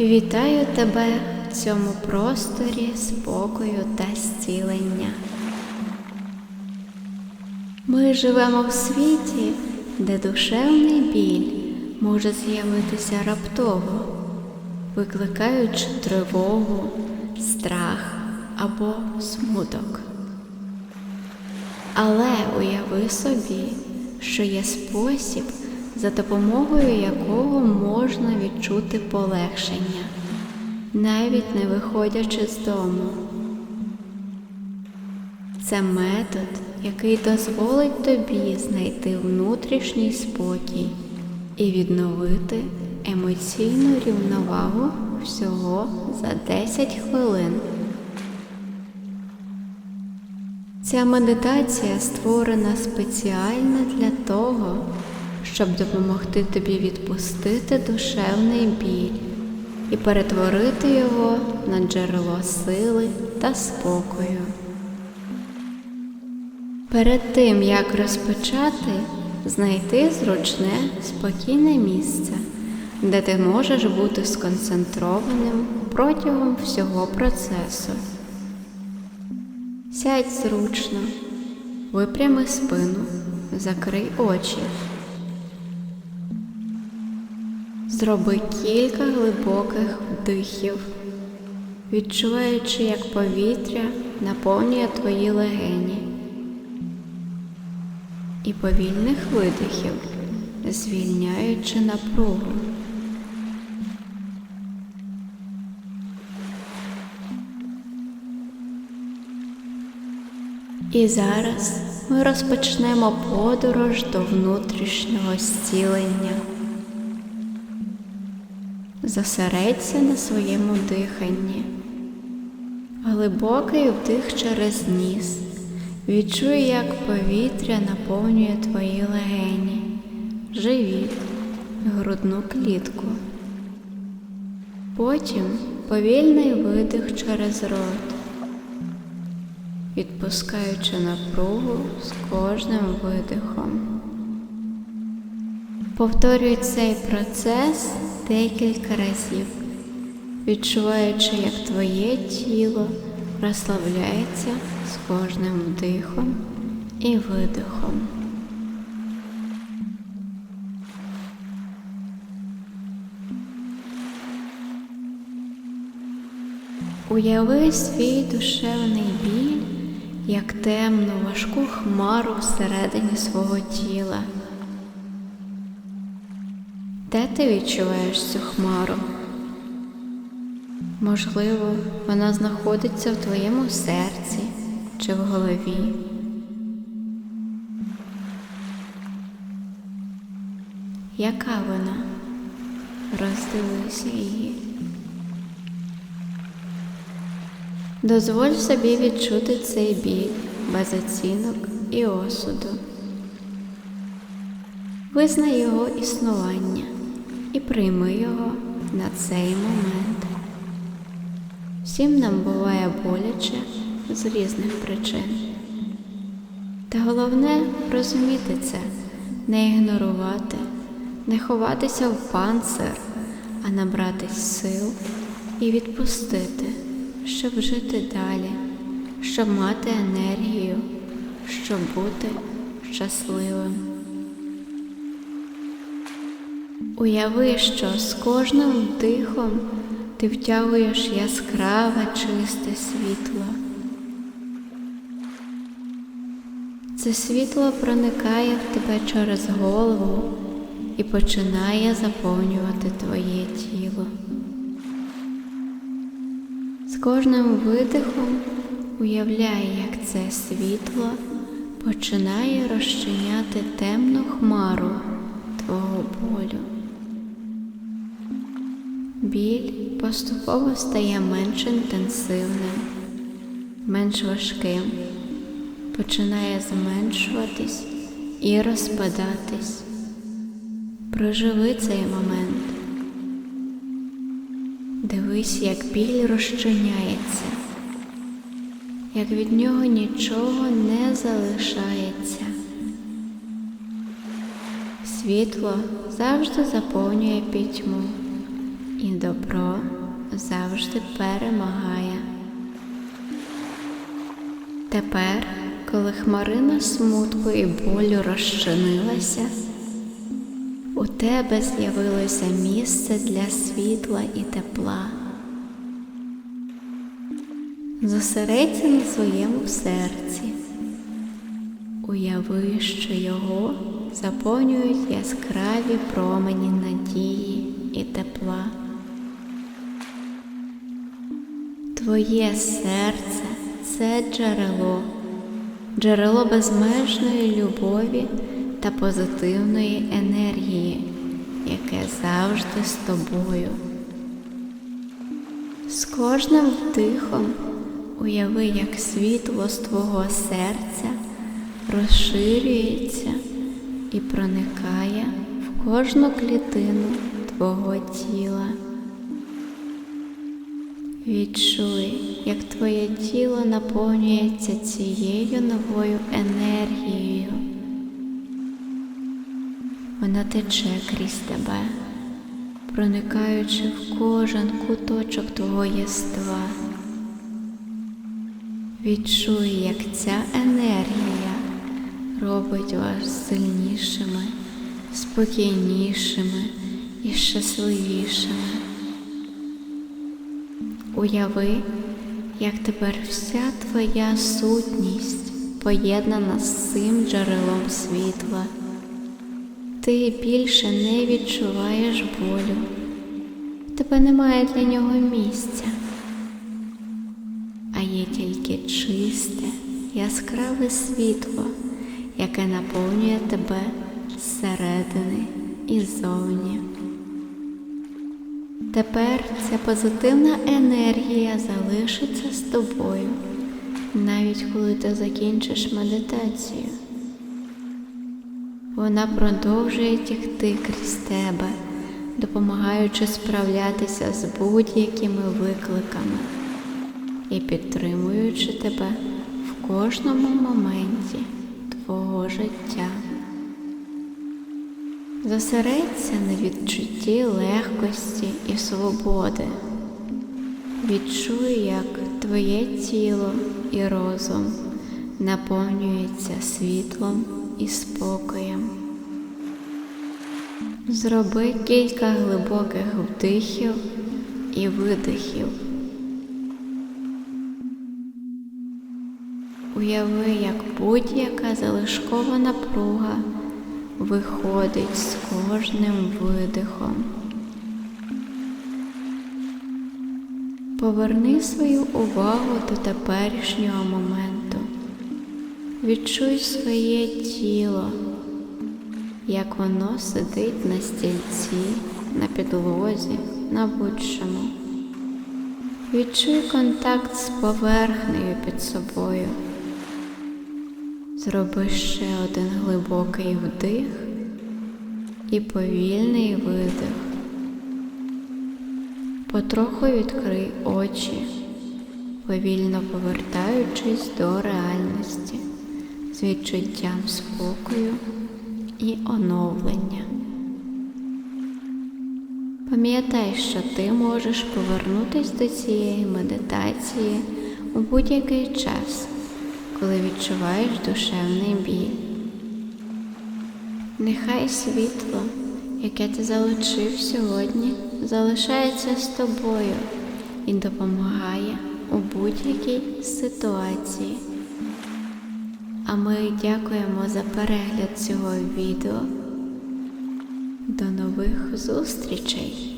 Вітаю тебе в цьому просторі спокою та зцілення. Ми живемо в світі, де душевний біль може з'явитися раптово, викликаючи тривогу, страх або смуток. Але уяви собі, що є спосіб, за допомогою якого можна відчути полегшення, навіть не виходячи з дому. Це метод, який дозволить тобі знайти внутрішній спокій і відновити емоційну рівновагу всього за 10 хвилин. Ця медитація створена спеціально для того, щоб допомогти тобі відпустити душевний біль і перетворити його на джерело сили та спокою. Перед тим, як розпочати, знайти зручне, спокійне місце, де ти можеш бути сконцентрованим протягом всього процесу. Сядь зручно, випрями спину, закрий очі. Зроби кілька глибоких вдихів, відчуваючи, як повітря наповнює твої легені, і повільних видихів, звільняючи напругу. І зараз ми розпочнемо подорож до внутрішнього зцілення. Зосередься на своєму диханні. Глибокий вдих через ніс. Відчуй, як повітря наповнює твої легені, живіт, грудну клітку. Потім повільний видих через рот, відпускаючи напругу з кожним видихом. Повторюй цей процес декілька разів, відчуваючи, як твоє тіло розслабляється з кожним вдихом і видихом. Уяви свій душевний біль як темну важку хмару всередині свого тіла. Де ти відчуваєш цю хмару? Можливо, вона знаходиться в твоєму серці чи в голові. Яка вона? Роздивися її. Дозволь собі відчути цей біль без оцінок і осуду. Визнай його існування і прийми його на цей момент. Всім нам буває боляче з різних причин. Та головне розуміти це, не ігнорувати, не ховатися в панцир, а набратись сил і відпустити, щоб жити далі, щоб мати енергію, щоб бути щасливим. Уяви, що з кожним вдихом ти втягуєш яскраве чисте світло. Це світло проникає в тебе через голову і починає заповнювати твоє тіло. З кожним видихом уявляй, як це світло починає розчиняти темну хмару твого болю. Біль поступово стає менш інтенсивним, менш важким, починає зменшуватись і розпадатись. Проживи цей момент. Дивись, як біль розчиняється, як від нього нічого не залишається. Світло завжди заповнює пітьму і добро завжди перемагає. Тепер, коли хмарина смутку і болю розчинилася, у тебе з'явилося місце для світла і тепла. Зосередься на своєму серці. Уяви, що його заповнюють яскраві промені надії і тепла. Твоє серце це джерело, джерело безмежної любові та позитивної енергії, яке завжди з тобою. З кожним вдихом уяви, як світло з твого серця розширюється і проникає в кожну клітину твого тіла. Відчуй, як твоє тіло наповнюється цією новою енергією. Вона тече крізь тебе, проникаючи в кожен куточок твого єства. Відчуй, як ця енергія робить вас сильнішими, спокійнішими і щасливішими. Уяви, як тепер вся твоя сутність поєднана з цим джерелом світла. Ти більше не відчуваєш болю, тебе немає для нього місця, а є тільки чисте, яскраве світло, яке наповнює тебе зсередини і ззовні. Тепер ця позитивна енергія залишиться з тобою, навіть коли ти закінчиш медитацію. Вона продовжує тягти крізь тебе, допомагаючи справлятися з будь-якими викликами і підтримуючи тебе в кожному моменті твого життя. Зосередься на відчутті легкості і свободи. Відчуй, як твоє тіло і розум наповнюються світлом і спокоєм. Зроби кілька глибоких вдихів і видихів. Уяви, як будь-яка залишкова напруга виходить з кожним видихом. Поверни свою увагу до теперішнього моменту. Відчуй своє тіло, як воно сидить на стільці, на підлозі, на будь-чому. Відчуй контакт з поверхнею під собою. Зроби ще один глибокий вдих і повільний видих. Потроху відкрий очі, повільно повертаючись до реальності з відчуттям спокою і оновлення. Пам'ятай, що ти можеш повернутися до цієї медитації у будь-який час, коли відчуваєш душевний біль. Нехай світло, яке ти залучив сьогодні, залишається з тобою і допомагає у будь-якій ситуації. А ми дякуємо за перегляд цього відео. До нових зустрічей!